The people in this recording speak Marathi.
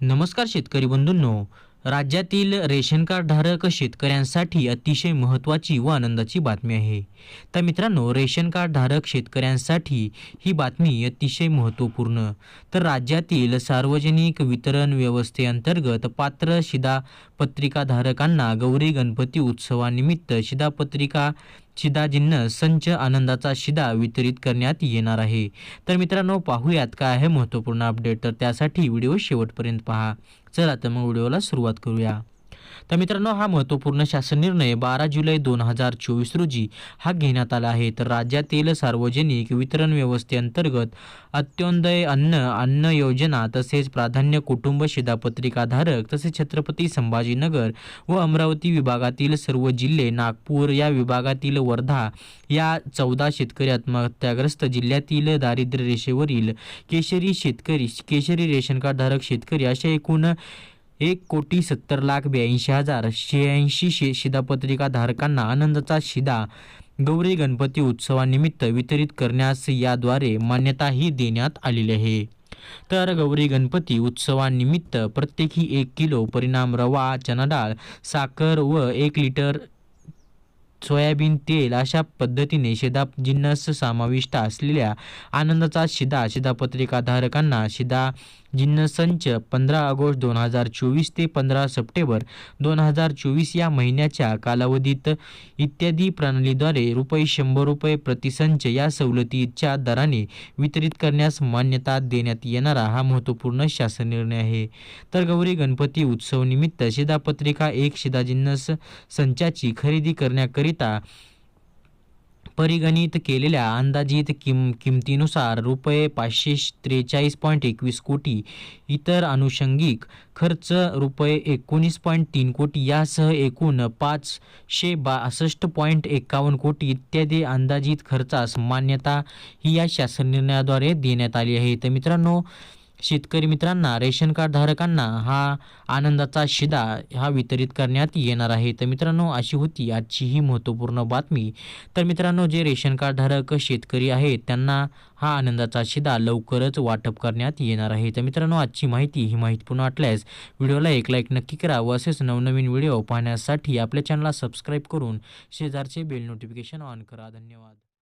नमस्कार शेतकरी बंधूंनो. राज्यातील रेशन कार्डधारक शेतकऱ्यांसाठी अतिशय महत्त्वाची व आनंदाची बातमी आहे. तर मित्रांनो रेशन कार्डधारक शेतकऱ्यांसाठी ही बातमी अतिशय महत्त्वपूर्ण. तर राज्यातील सार्वजनिक वितरण व्यवस्थेअंतर्गत पात्र शिधापत्रिकाधारकांना गौरी गणपती उत्सवानिमित्त शिधापत्रिका शिधाजिन्नस संच आनंदाचा शिदा वितरित करण्यात येणार आहे. तर मित्रांनो पाहूयात काय आहे महत्त्वपूर्ण अपडेट. तर त्यासाठी व्हिडिओ शेवटपर्यंत पहा. चला तर मग व्हिडिओला सुरुवात करूया. तर मित्रांनो हा महत्त्वपूर्ण शासन निर्णय बारा जुलै दोन हजार चोवीस रोजी हा घेण्यात आला आहे. तर राज्यातील सार्वजनिक वितरण व्यवस्थेअंतर्गत अंत्योदय अन्न अन्न योजना तसेच प्राधान्य कुटुंब शिधापत्रिकाधारक तसेच छत्रपती संभाजीनगर व अमरावती विभागातील सर्व जिल्हे नागपूर या विभागातील वर्धा या चौदा शेतकरी आत्महत्याग्रस्त जिल्ह्यातील दारिद्र्य रेषेवरील केशरी शेतकरी केशरी रेशन कार्ड धारक शेतकरी अशा एकूण एक कोटी सत्तर लाख ब्याऐंशी हजार शहाऐंशी शे शिधापत्रिका धारकांना आनंदाचा शिधा गौरी गणपती उत्सवानिमित्त वितरित करण्यास याद्वारे मान्यताही देण्यात आलेली आहे. तर गौरी गणपती उत्सवानिमित्त प्रत्येकी एक किलो परिणाम रवा चना डाळ साखर व एक लिटर सोयाबीन तेल अशा पद्धतीने शिधा जिन्नस समाविष्ट असलेल्या आनंदाचा शिधा शिधापत्रिकाधारकांना शिधा जिन्नसंच पंधरा ऑगस्ट दोन हजार चोवीस ते पंधरा सप्टेंबर दोन हजार चोवीस या महिन्याच्या कालावधीत इत्यादी प्रणालीद्वारे रुपये शंभर रुपये प्रतिसंच या सवलतीच्या दराने वितरित करण्यास मान्यता देण्यात येणारा हा महत्त्वपूर्ण शासन निर्णय आहे. तर गौरी गणपती उत्सव निमित्त शिधापत्रिका एक शिधाजिन्नस संचाची खरेदी करण्याकरिता परिगणित केलेल्या अंदाजित किम किमतीनुसार रुपये पाचशे त्रेचाळीस पॉईंट एकवीस कोटी इतर अनुषंगिक खर्च रुपये एकोणीस पॉईंट तीन कोटी यासह एकूण पाचशे बासष्ट पॉईंट एकावन्न कोटी इत्यादी अंदाजित खर्चास मान्यता ही या शासन निर्णयाद्वारे देण्यात आली आहे. तर मित्रांनो शेतकरी मित्रांना रेशन कार्ड धारकांना हा आनंदाचा शिदा हा वितरित करण्यात येणार आहे. तर मित्रांनो अशी होती आजची ही महत्त्वपूर्ण बातमी. तर मित्रांनो जे रेशन कार्ड धारक शेतकरी आहेत त्यांना हा आनंदाचा शिदा लवकरच वाटप करण्यात येणार आहे. तर मित्रांनो आजची माहिती ही माहिती पूर्ण वाटल्यास व्हिडिओला एक लाईक नक्की करा व असेच नवनवीन व्हिडिओ पाहण्यासाठी आपल्या चॅनलला सबस्क्राईब करून शेजारचे बेल नोटिफिकेशन ऑन करा. धन्यवाद.